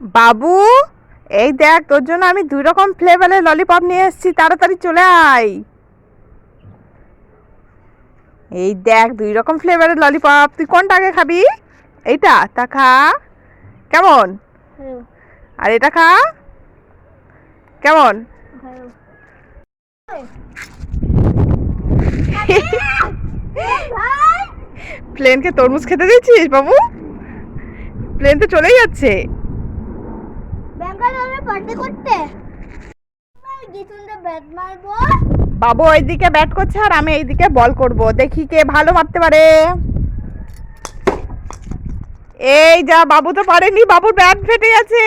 বাবু এই দেখ তোর জন্য আমি দুই রকম ফ্লেভারের ললিপপ নিয়ে এসেছি তাড়াতাড়ি চলে আয়। এই দেখ দুই রকম ফ্লেভারের ললিপপ তুই কোনটা আগে খাবি? এইটা তা খা। কেমন? আর এটা খা। কেমন? প্লেনকে তরমুজ খেতে দিচ্ছিস বাবু? প্লেন তো চলেই যাচ্ছে। পার্টি করতে? বাবু ওইদিকে ব্যাট করছে আর আমি এইদিকে বল করব। দেখি কে ভালো মারতে পারে। এই যা বাবু তো পারেনি বাবুর ব্যাট ফেটে গেছে।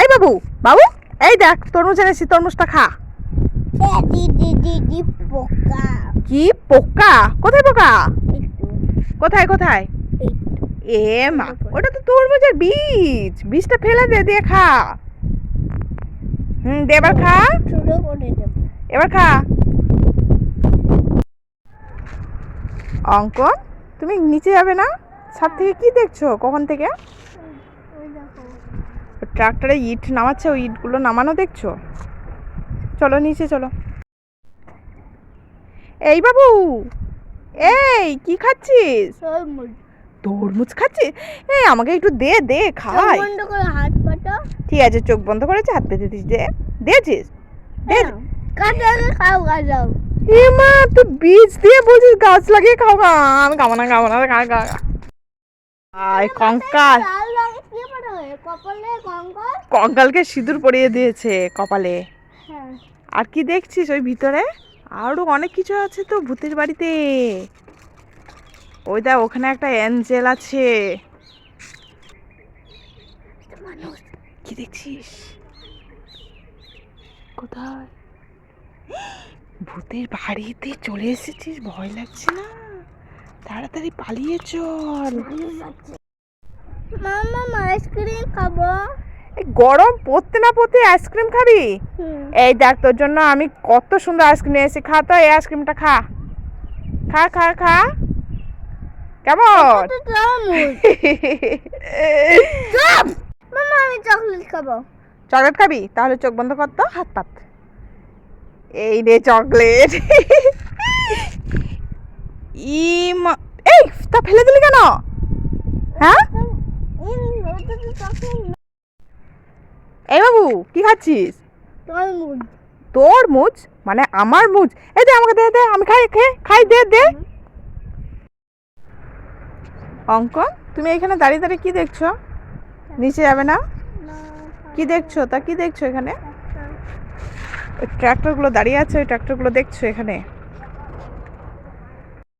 এই বাবু বাবু এই দেখ তরমুজ এনেছি তরমুজটা খা। কি পোকা? কোথায় পোকা? কোথায় কোথায়? এ মা ওটা তো তরমুজের বীজ। বীজটা ফেলে দে দিয়ে খা। হুম দে এবার খা। এবার খা। অঙ্কন তুমি নিচে যাবে না? ছাদ থেকে কি দেখছ? কখন থেকে? ওই ট্রাক্টরে ইট নামাচ্ছে ওই ইটগুলো নামানো দেখছ? চলো নিচে চলো। এই বাবু! এই কি খাচ্ছিস? তরমুজ খাচ্ছিস এই আমাকে একটু দে দে খাই। বন্ধ করে হাত পাটা। ঠিক আছে চোখ বন্ধ করেছে হাত পেতে দিস দে। দিয়েছিস? দে। কাটা খাও এ মা তুই বীজ দিয়ে বলছিস গাছ লাগিয়ে খাও গা। আমি খাব না খাব না খা খা খা। আয় হয়? কঙ্কাল? কঙ্কালকে সিঁদুর পরিয়ে দিয়েছে কপালে। হ্যাঁ। আর কি দেখছিস ওই ভিতরে? আরও অনেক কিছু আছে তো ভূতের বাড়িতে। ওই দেখ ওখানে একটা অ্যাঞ্জেল আছে। কি দেখছিস? কোথায়? ভূতের বাড়িতে চলে এসেছিস? ভয় লাগছে না? তাড়াতাড়ি পালিয়ে চল। মামা আইসক্রিম খাব। এই গরম পড়তে না পড়তে আইসক্রিম খাবি? এই দেখ তোর জন্য আমি কত সুন্দর আইসক্রিম নিয়ে এসেছি খা তো এই আইসক্রিমটা খা। খা খা খা। কেমন? আমি চকলেট খাব। চকলেট খাবি? তাহলে চোখ বন্ধ কর তো। হাত পাত। এই রে চকলেট ই মা- এই তা ফেলে দিলি কেন? হ্যাঁ? এই বাবু কি খাচ্ছিস? তরমুজ তোর মুজ? মানে আমার মুজ? এই দে আমাকে দে দে আমি খাই খে খাই দে দে। অঙ্কন তুমি এখানে দাঁড়িয়ে দাঁড়িয়ে কি দেখছ? নিচে যাবে না? কি দেখছ? তা কি দেখছ এখানে? ট্র্যাক্টরগুলো দাঁড়িয়ে আছে ওই ট্র্যাক্টরগুলো দেখছ এখানে?